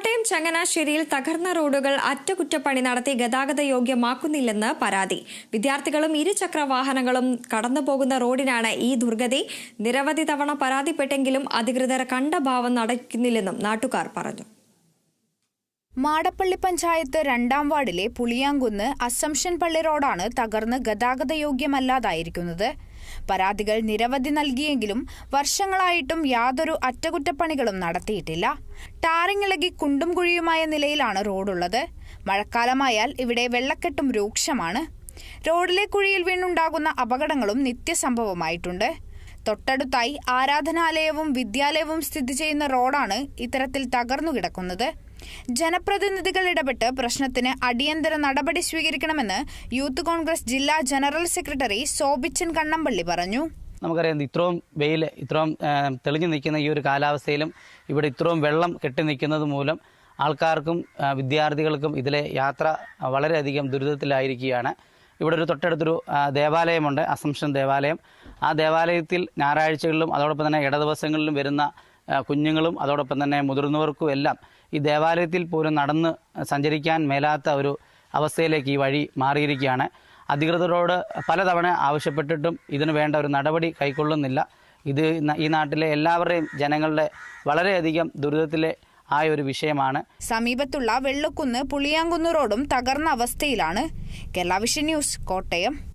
കോട്ടയം ചങ്ങനാശ്ശേരിയിൽ തകർന്ന റോഡുകൾ അറ്റകുറ്റപ്പണി നടത്തി ഗതാഗത യോഗ്യമാക്കുന്നില്ലെന്ന് പരാതി. വിദ്യാർത്ഥികളും ഇരുചക്ര വാഹനങ്ങളും കടന്നുപോകുന്ന റോഡിനാണ് ഈ ദുർഗതി. നിരവധി തവണ പരാതിപ്പെട്ടെങ്കിലും അധികൃതർ കണ്ട ഭാവം നടക്കുന്നില്ലെന്നും നാട്ടുകാർ പറഞ്ഞു. മാടപ്പള്ളി പഞ്ചായത്ത് രണ്ടാം വാർഡിലെ പുളിയാങ്കുന്ന് അസംഷൻ പള്ളി റോഡാണ് തകർന്ന് ഗതാഗതയോഗ്യമല്ലാതായിരിക്കുന്നത്. പരാതികൾ നിരവധി നൽകിയെങ്കിലും വർഷങ്ങളായിട്ടും യാതൊരു അറ്റകുറ്റപ്പണികളും നടത്തിയിട്ടില്ല. ടാറിങ് ഇളകി കുണ്ടും കുഴിയുമായ നിലയിലാണ് റോഡുള്ളത്. മഴക്കാലമായാൽ ഇവിടെ വെള്ളക്കെട്ടും രൂക്ഷമാണ്. റോഡിലെ കുഴിയിൽ വീണുണ്ടാകുന്ന അപകടങ്ങളും നിത്യസംഭവമായിട്ടുണ്ട്. തൊട്ടടുത്തായി ആരാധനാലയവും വിദ്യാലയവും സ്ഥിതി ചെയ്യുന്ന റോഡാണ് ഇത്തരത്തിൽ തകർന്നു കിടക്കുന്നത് ജനപ്രതിനിധികൾ ഇടപെട്ട് പ്രശ്നത്തിന് അടിയന്തര നടപടി സ്വീകരിക്കണമെന്ന് യൂത്ത് കോൺഗ്രസ് ജില്ലാ ജനറൽ സെക്രട്ടറി സോബിച്ചൻ കണ്ണമ്പള്ളി പറഞ്ഞു. നമുക്കറിയാം ഇത്രയും വെയിൽ ഇത്രയും തെളിഞ്ഞു നിൽക്കുന്ന ഈ ഒരു കാലാവസ്ഥയിലും ഇവിടെ ഇത്രയും വെള്ളം കെട്ടി നിൽക്കുന്നത് മൂലം ആൾക്കാർക്കും വിദ്യാർത്ഥികൾക്കും ഇതിലെ യാത്ര വളരെയധികം ദുരിതത്തിലായിരിക്കുകയാണ്. ഇവിടെ ഒരു തൊട്ടടുത്തൊരു ദേവാലയമുണ്ട് അസംഷൻ ദേവാലയം. ആ ദേവാലയത്തിൽ ഞായറാഴ്ചകളിലും അതോടൊപ്പം തന്നെ ഇടദിവസങ്ങളിലും വരുന്ന ആ, കുഞ്ഞുങ്ങളും അതോടൊപ്പം തന്നെ മുതിർന്നവർക്കും എല്ലാം ഈ ദേവാലയത്തിൽ പോലും നടന്ന് സഞ്ചരിക്കാൻ മേലാത്ത ഒരു അവസ്ഥയിലേക്ക് ഈ വഴി മാറിയിരിക്കുകയാണ്. അധികൃതരോട് പലതവണ ആവശ്യപ്പെട്ടിട്ടും ഇതിനു വേണ്ട ഒരു നടപടി കൈക്കൊള്ളുന്നില്ല. ഇത് ഈ നാട്ടിലെ എല്ലാവരുടെയും ജനങ്ങളുടെ വളരെയധികം ദുരിതത്തിലെ ആയ ഒരു വിഷയമാണ്. സമീപത്തുള്ള വെള്ളക്കുന്ന് പുളിയാങ്കുന്ന് റോഡും തകർന്ന അവസ്ഥയിലാണ്. Kerala vision news Kottayam.